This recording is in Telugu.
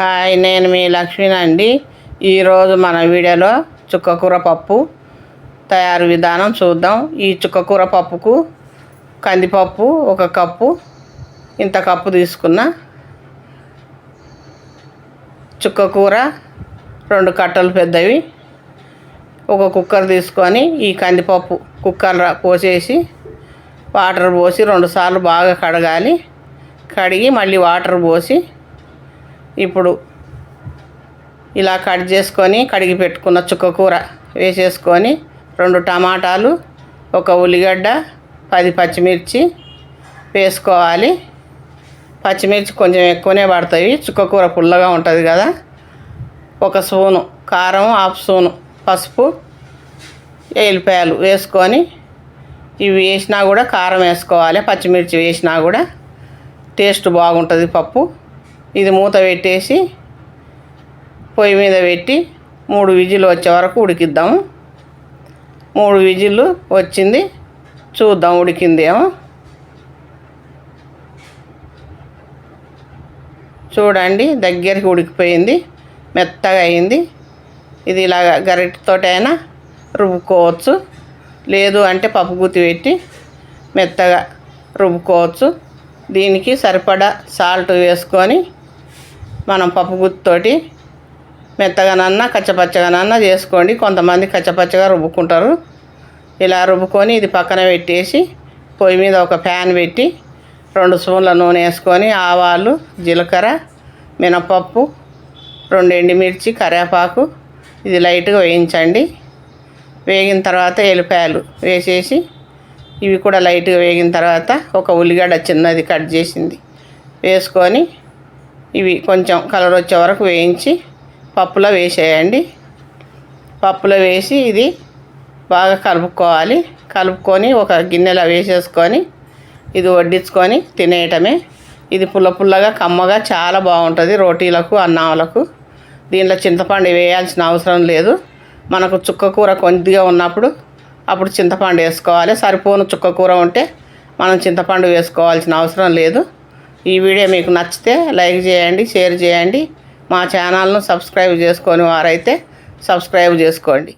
హాయ్ నేను మీ లక్ష్మినండి ఈరోజు మన వీడియోలో చుక్కకూర పప్పు తయారు విధానం చూద్దాం. ఈ చుక్కకూర పప్పుకు కందిపప్పు ఒక కప్పు ఇంత కప్పు తీసుకున్న చుక్కకూర రెండు కట్టలు పెద్దవి ఒక కుక్కర్ తీసుకొని ఈ కందిపప్పు కుక్కర్ పోసేసి వాటర్ పోసి రెండుసార్లు బాగా కడగాలి. కడిగి మళ్ళీ వాటర్ పోసి ఇప్పుడు ఇలా కట్ చేసుకొని కడిగి పెట్టుకున్న చుక్కకూర వేసేసుకొని రెండు టమాటాలు ఒక ఉల్లిగడ్డ పది పచ్చిమిర్చి వేసుకోవాలి. పచ్చిమిర్చి కొంచెం ఎక్కువనే పడతాయి. చుక్కకూర పుల్లగా ఉంటుంది కదా. ఒక స్పూను కారం హాఫ్ స్పూను పసుపు ఎల్లిపాయలు వేసుకొని ఇవి వేసినా కూడా కారం వేసుకోవాలి. పచ్చిమిర్చి వేసినా కూడా టేస్ట్ బాగుంటుంది పప్పు. ఇది మూత పెట్టేసి పొయ్యి మీద పెట్టి మూడు విజిల్ వచ్చే వరకు ఉడికిద్దాము. మూడు విజిల్లు వచ్చింది. చూద్దాం ఉడికిందేమో చూడండి దగ్గరికి ఉడికిపోయింది. మెత్తగా అయింది. ఇది ఇలా గరిటెతోటైనా రుబ్బుకోవచ్చు. లేదు అంటే పప్పు గుత్తి పెట్టి మెత్తగా రుబ్బుకోవచ్చు. దీనికి సరిపడా సాల్ట్ వేసుకొని మనం పప్పు గుత్తోటి మెత్తగానన్నా కచ్చపచ్చగానన్నా చేసుకోండి. కొంతమంది కచ్చపచ్చగా రుబ్బుకుంటారు. ఇలా రుబ్బుకొని ఇది పక్కన పెట్టేసి పొయ్యి మీద ఒక ప్యాన్ పెట్టి రెండు స్పూన్ల నూనె వేసుకొని ఆవాలు జీలకర్ర మినపప్పు రెండు ఎండుమిర్చి కరివేపాకు ఇది లైట్గా వేయించండి. వేగిన తర్వాత ఎలిపాయలు వేసేసి ఇవి కూడా లైట్గా వేగిన తర్వాత ఒక ఉల్లిగడ్డ చిన్నది కట్ చేసింది. వేసుకొని ఇవి కొంచెం కలర్ వచ్చే వరకు వేయించి పప్పులో వేసేయండి. పప్పులో వేసి ఇది బాగా కలుపుకోవాలి. కలుపుకొని ఒక గిన్నెలో వేసేసుకొని ఇది వడ్డించుకొని తినేయటమే. ఇది పుల్ల పుల్లగా కమ్మగా చాలా బాగుంటుంది రోటీలకు అన్నాలకు. దీంట్లో చింతపండు వేయాల్సిన అవసరం లేదు. మనకు చుక్క కూర కొద్దిగా ఉన్నప్పుడు అప్పుడు చింతపండు వేసుకోవాలి. సరిపోను చుక్క కూర ఉంటే మనం చింతపండు వేసుకోవాల్సిన అవసరం లేదు. ఈ వీడియో మీకు నచ్చితే లైక్ చేయండి షేర్ చేయండి. మా ఛానల్ను సబ్స్క్రైబ్ చేసుకొని వారైతే సబ్స్క్రైబ్ చేసుకోండి.